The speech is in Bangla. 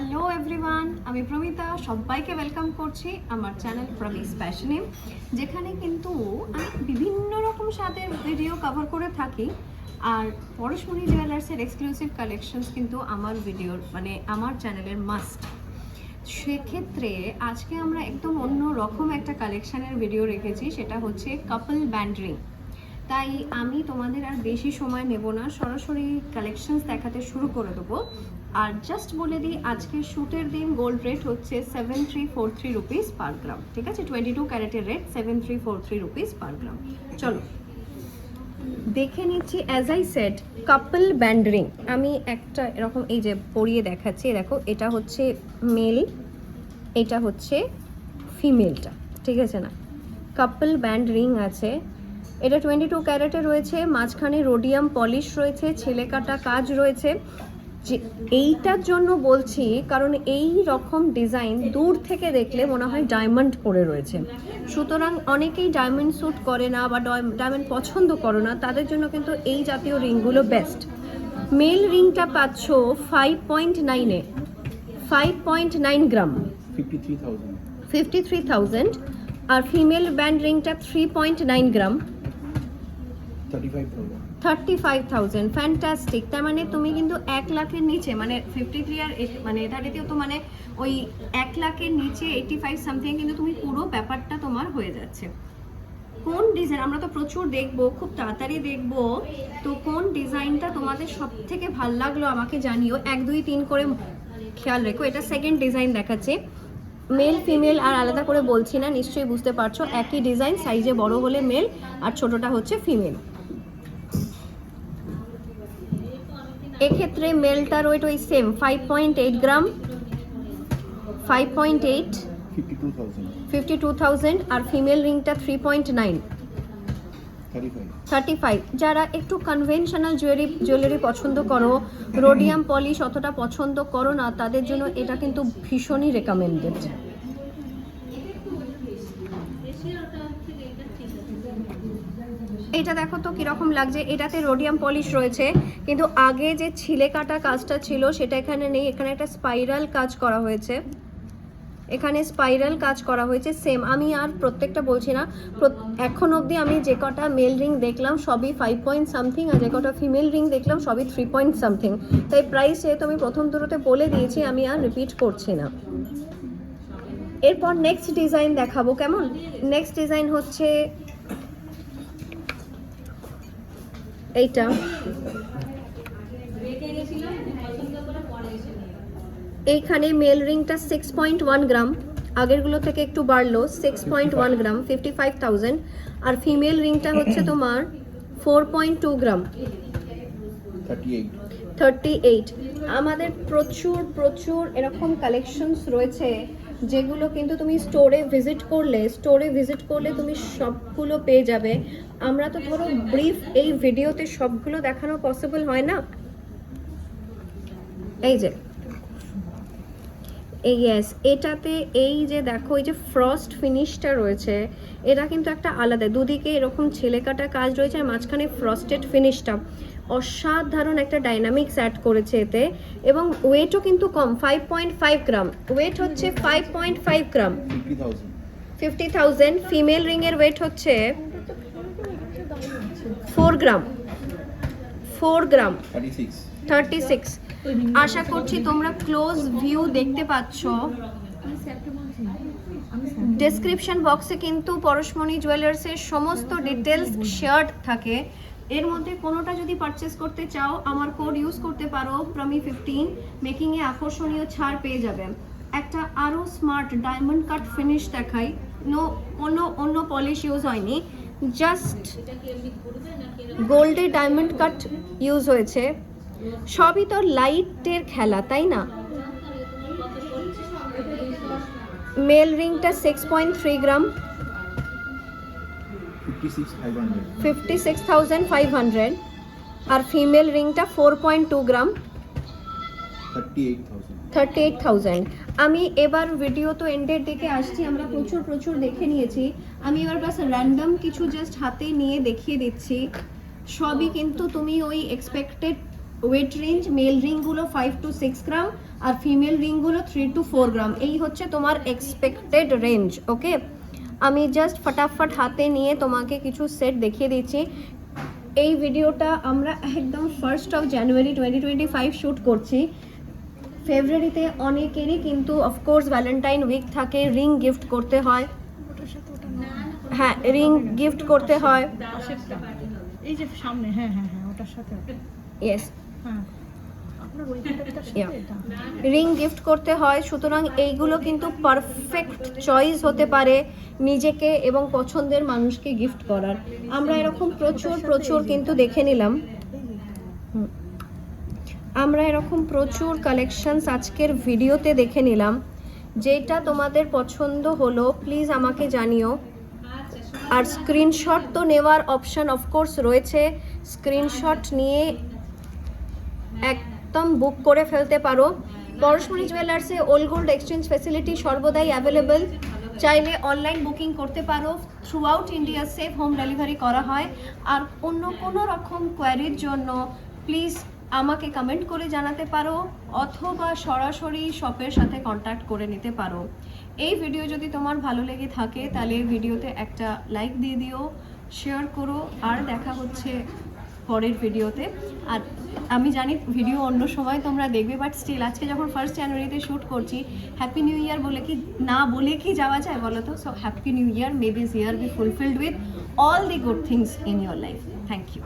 হ্যালো এভরিওয়ান আমি প্রমিতা, সবাইকে ওয়েলকাম করছি আমার চ্যানেল প্রমিস ফ্যাশনে যেখানে কিন্তু আমি বিভিন্ন রকম স্বাদের ভিডিও কভার করে থাকি। আর পরশমণি জুয়েলার্সের এক্সক্লুসিভ কালেকশনস কিন্তু আমার ভিডিওর মানে আমার চ্যানেলের মাস্ট সেক্ষেত্রে আজকে আমরা একদম অন্য রকম একটা কালেকশানের ভিডিও রেখেছি, সেটা হচ্ছে কাপল ব্যান্ডরিং তাই আমি তোমাদের আর বেশি সময় নেব না, সরাসরি কালেকশনস দেখাতে শুরু করে দেবো। আর জাস্ট বলে দিই, আজকের শ্যুটের দিন গোল্ড রেট হচ্ছে seven three four three rupees per gram ঠিক আছে? টোয়েন্টি টু ক্যারেটের rate seven three four three rupees per gram চলো, দেখে নিচ্ছি as I set couple band ring আমি একটা এরকম এই যে পরিয়ে দেখাচ্ছি দেখো, এটা হচ্ছে মেল এটা হচ্ছে ফিমেলটা ঠিক আছে না? কাপল ব্যান্ড রিং আছে। এটা টোয়েন্টি টু ক্যারেটে রয়েছে, মাঝখানে রোডিয়াম পলিশ রয়েছে, ছেলে কাটা কাজ রয়েছে। যে এইটার জন্য বলছি কারণ এই রকম ডিজাইন দূর থেকে দেখলে মনে হয় ডায়মন্ড পরে রয়েছে। সুতরাং অনেকেই ডায়মন্ড স্যুট করে না বা ডায়মন্ড পছন্দ করো না তাদের জন্য কিন্তু এই জাতীয় রিংগুলো বেস্ট মেল রিংটা পাচ্ছ ফাইভ পয়েন্ট নাইনে five point nine gram fifty three thousand আর ফিমেল ব্যান্ড রিংটা three point nine gram 35,000. Thirty five thousand fantastic তার মানে তুমি কিন্তু এক লাখের নিচে মানে ফিফটি থ্রি আর মানে থার্টিতেও তো মানে ওই এক লাখের নিচে এইটি ফাইভ সামথিং কিন্তু তুমি পুরো ব্যাপারটা তোমার হয়ে যাচ্ছে। কোন ডিজাইন আমরা তো প্রচুর দেখব, খুব তাড়াতাড়ি দেখব। তো কোন ডিজাইনটা তোমাদের সব থেকে ভালো লাগল আমাকে জানিও। এক, দুই, তিন করে খেয়াল রেখো, এটা সেকেন্ড ডিজাইন দেখাচ্ছে। মেল ফিমেল আর আলাদা করে বলছি না, নিশ্চয়ই বুঝতে পারছ, একই ডিজাইন সাইজে বড় হলে মেল আর ছোটটা হচ্ছে ফিমেল এক্ষেত্রে মেলটার ওয়েট ওই same five point eight gram five point eight fifty two thousand আর ফিমেল রিংটা three point nine thirty five যারা একটু কনভেনশনাল জুয়েলারি জুয়েলারি পছন্দ করো রোডিয়াম পলিশ অতটা পছন্দ করো না তাদের জন্য এটা কিন্তু ভীষণই রেকমেন্ডেড এটা দেখো তো কীরকম লাগছে। এটাতে রোডিয়াম পলিশ রয়েছে, কিন্তু আগে যে ছিলে কাটা কাজটা ছিল সেটা এখানে নেই। এখানে একটা স্পাইরাল কাজ করা হয়েছে। এখানে স্পাইরাল কাজ করা হয়েছে সেম আমি আর প্রত্যেকটা বলছি না এখন অবধি আমি যে কটা মেল রিং দেখলাম, সবই ফাইভ পয়েন্ট সামথিং আর যে কটা ফিমেল রিং দেখলাম, সবই থ্রি পয়েন্ট সামথিং তাই প্রাইস যেহেতু আমি প্রথম দুটোতে বলে দিয়েছি, আমি আর রিপিট করছি না। এরপর নেক্সট ডিজাইন দেখাবো, কেমন? নেক্সট ডিজাইন হচ্ছে এইটা। এইখানে মেল রিংটা সিক্স পয়েন্ট ওয়ান গ্রাম আগেরগুলো থেকে একটু বাড়লো six point one gram fifty five thousand আর ফিমেল রিংটা হচ্ছে তোমার four point two gram. 38. Thirty eight আমাদের প্রচুর প্রচুর এরকম কালেকশনস রয়েছে। যেগুলো কিন্তু তুমি স্টোরে ভিজিট করলে স্টোরে ভিজিট করলে তুমি সবগুলো পেয়ে যাবে। আমরা তো ধরো ব্রিফ এই ভিডিওতে সবগুলো দেখানো পসিবল হয় না? এই যে। এই ইয়েস এটাতে এই যে দেখো, এই যে ফ্রস্ট ফিনিশটা রয়েছে, এটা কিন্তু একটা আলাদা, দুদিকে এরকম ছেলে কাটা কাজ রয়েছে, আর মাঝখানে ফ্রস্টেড ফিনিশটা অসাধারণ একটা ডাইনামিক্স অ্যাড করেছে এতে। এবং ওয়েটও কিন্তু কম five point five gram weight হচ্ছে five point five gram 50,000. Fifty thousand female রিংয়ের ওয়েট হচ্ছে four gram four gram 36. Thirty six আশা করছি তোমরা ক্লোজ ভিউ দেখতে পাচ্ছ। ডেসক্রিপশন বক্সে কিন্তু পরশমণি জুয়েলার্সের সমস্ত ডিটেলস শেয়ার্ড থাকে। এর মধ্যে কোনোটা যদি পারচেস করতে চাও আমার কোড ইউজ করতে পারো প্রমি ফিফটিন মেকিংয়ে আকর্ষণীয় ছাড় পেয়ে যাবে। একটা আরও স্মার্ট ডায়মন্ড কাট ফিনিশ দেখাই। নো অন্য অন্য পলিশ ইউজ হয়নি। জাস্ট গোল্ডে ডায়মন্ড কাট ইউজ হয়েছে। সবই তো লাইটের খেলা তাই না? মেল রিংটা six point three gram 56,500. Fifty six thousand five hundred আর ফিমেল রিংটা four point two gram 38,000. Thirty eight thousand আমি এবার ভিডিও তো এন্ডের দিকে আসছি আমরা প্রচুর প্রচুর দেখে নিয়েছি। আমি এবার বাস র্যান্ডম কিছু জাস্ট হাতে নিয়ে দেখিয়ে দিচ্ছি। সবই কিন্তু তুমি ওই এক্সপেক্টেড ওয়েট রেঞ্জ মেল রিংগুলো ফাইভ টু সিক্স গ্রাম আর ফিমেল রিংগুলো থ্রি টু ফোর গ্রাম এই হচ্ছে তোমার এক্সপেক্টেড রেঞ্জ ওকে আমি জাস্ট ফটাফট হাতে নিয়ে তোমাকে কিছু সেট দেখিয়ে দিচ্ছি। এই ভিডিওটা আমরা একদম first of January twenty twenty five shoot করছি। ফেব্রুয়ারিতে অনেকেরই কিন্তু অফকোর্স ভ্যালেন্টাইন উইক থাকে রিং গিফট করতে হয়। হ্যাঁ রিং গিফট করতে হয়। এই যে সামনে হ্যাঁ হ্যাঁ হ্যাঁ ওটার সাথে। ইয়েস হ্যাঁ। রিং গিফট করতে হয়, সুতরাং এইগুলো কিন্তু পারফেক্ট চয়েস হতে পারে নিজেকে এবং পছন্দের মানুষকে গিফট করার। আমরা এরকম প্রচুর প্রচুর কিন্তু দেখে নিলাম। আমরা এরকম প্রচুর কালেকশনস আজকের ভিডিওতে দেখে নিলাম। যেটা তোমাদের পছন্দ হলো প্লিজ আমাকে জানিও। আর স্ক্রিনশট তো নেওয়ার অপশন অফকোর্স রয়েছে। স্ক্রিনশট নিয়ে একদম বুক করে ফেলতে পারো। পরশমণি জুয়েলার্সে ওল্ড গোল্ড এক্সচেঞ্জ ফেসিলিটি সর্বদাই অ্যাভেলেবেল চাইলে অনলাইন বুকিং করতে পারো। Throughout India safe home delivery করা হয়। আর অন্য কোনো রকম কোয়ারির জন্য প্লিজ আমাকে কমেন্ট করে জানাতে পারো। অথবা সরাসরি শপের সাথে কন্ট্যাক্ট করে নিতে পারো। এই ভিডিও যদি তোমার ভালো লেগে থাকে, তাহলে ভিডিওতে একটা লাইক দিয়ে দিও শেয়ার করো। আর দেখা হচ্ছে পরের ভিডিওতে আর আমি জানি ভিডিও অন্য সময় তোমরা দেখবে বাট স্টিল আজকে যখন ফার্স্ট জানুয়ারিতে শ্যুট করছি হ্যাপি নিউ ইয়ার বলে কি, না বলে কি যাওয়া যায় বলো তো? So happy new year may this year be fulfilled with all the good things in your life thank you